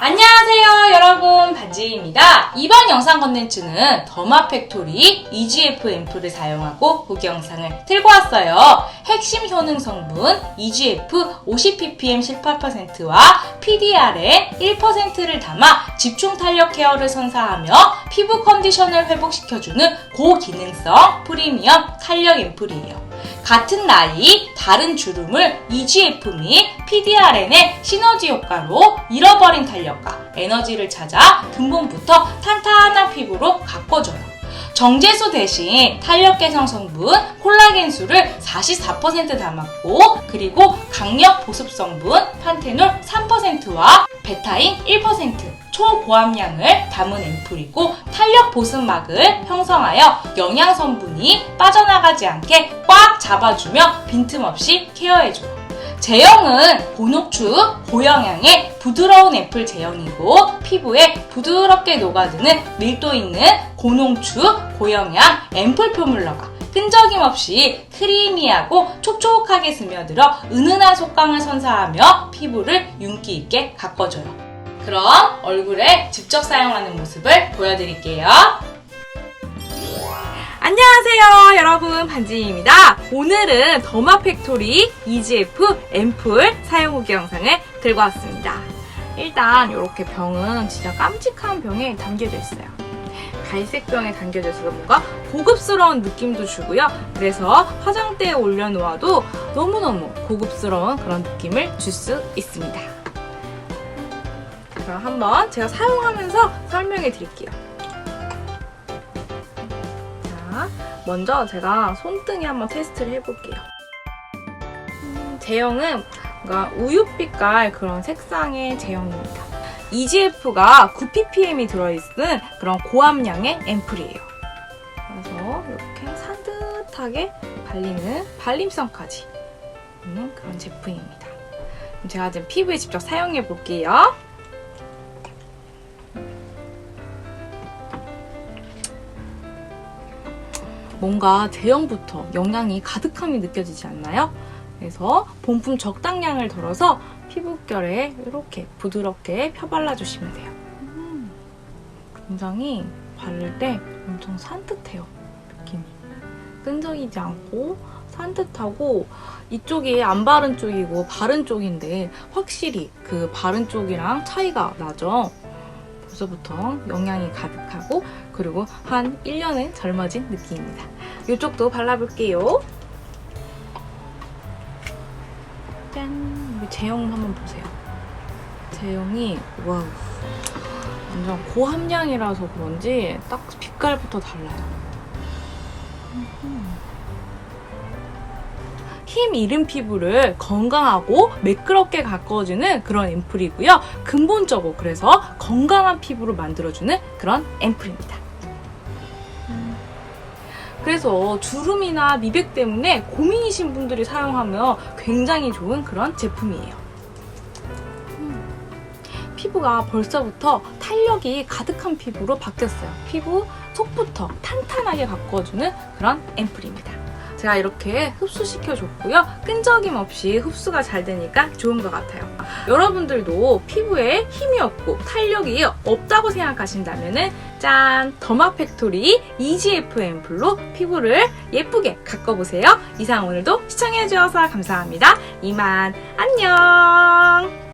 안녕하세요 여러분. 반지입니다. 이번 영상 컨텐츠는 더마팩토리 EGF 앰플을 사용하고 후기 영상을 들고 왔어요. 핵심 효능 성분 EGF 50ppm 18%와 PDRN 1%를 담아 집중 탄력 케어를 선사하며 피부 컨디션을 회복시켜주는 고기능성 프리미엄 탄력 앰플이에요 같은 나이, 다른 주름을 EGF 및 PDRN의 시너지 효과로 잃어버린 탄력과 에너지를 찾아 근본부터 탄탄한 피부로 가꿔줘요. 정제수 대신 탄력 개선 성분 콜라겐수를 44% 담았고 그리고 강력 보습 성분 판테놀 3%와 베타인 1% 초고함량을 담은 앰플이고 탄력 보습막을 형성하여 영양 성분이 빠져나가지 않게 꽉 잡아주며 빈틈없이 케어해줘요. 제형은 고녹축, 고영양의 부드러운 애플 제형이고 피부에 부드럽게 녹아드는 밀도 있는 고농축, 고영양 앰플 표물러가 끈적임 없이 크리미하고 촉촉하게 스며들어 은은한 속감을 선사하며 피부를 윤기 있게 가꿔줘요. 그럼 얼굴에 직접 사용하는 모습을 보여드릴게요. 안녕하세요 여러분. 반지입니다. 오늘은 더마팩토리 EGF 앰플 사용 후기 영상을 들고 왔습니다. 일단 이렇게 병은 진짜 깜찍한 병에 담겨져 있어요. 갈색 병에 담겨져 있어서 뭔가 고급스러운 느낌도 주고요. 그래서 화장대에 올려놓아도 너무너무 고급스러운 그런 느낌을 줄 수 있습니다. 그럼 한번 제가 사용하면서 설명해 드릴게요 자, 먼저 제가 손등에 한번 테스트를 해볼게요. 음, 제형은 뭔가 우유빛깔 그런 색상의 제형입니다. EGF가 9ppm이 들어있는 그런 고함량의 앰플이에요. 그래서 이렇게 산뜻하게 발리는 발림성까지 있는 그런 제품입니다. 제가 지금 피부에 직접 사용해 볼게요. 뭔가 제형부터 영양이 가득함이 느껴지지 않나요? 그래서 본품 적당량을 덜어서 피부결에 이렇게 부드럽게 펴발라주시면 돼요. 음, 굉장히 바를 때 엄청 산뜻해요. 느낌이. 끈적이지 않고 산뜻하고 이쪽이 안 바른 쪽이고 바른 쪽인데 확실히 그 바른 쪽이랑 차이가 나죠. 벌써부터 영양이 가득하고 그리고 한 1년은 젊어진 느낌입니다. 이쪽도 발라볼게요. 짠! 제형 한번 보세요. 제형이 와우 완전 고함량이라서 그런지 딱 빛깔부터 달라요. 힘 잃은 피부를 건강하고 매끄럽게 가꿔주는 그런 앰플이고요. 근본적으로 그래서 건강한 피부로 만들어주는 그런 앰플입니다. 그래서 주름이나 미백 때문에 고민이신 분들이 사용하면 굉장히 좋은 그런 제품이에요. 음. 피부가 벌써부터 탄력이 가득한 피부로 바뀌었어요. 피부 속부터 탄탄하게 가꿔주는 그런 앰플입니다. 제가 이렇게 흡수시켜줬고요. 끈적임 없이 흡수가 잘 되니까 좋은 것 같아요. 여러분들도 피부에 힘이 없고 탄력이 없다고 생각하신다면은 짠! 더마팩토리 EGF 앰플로 피부를 예쁘게 가꿔보세요. 이상 오늘도 시청해주셔서 감사합니다. 이만 안녕!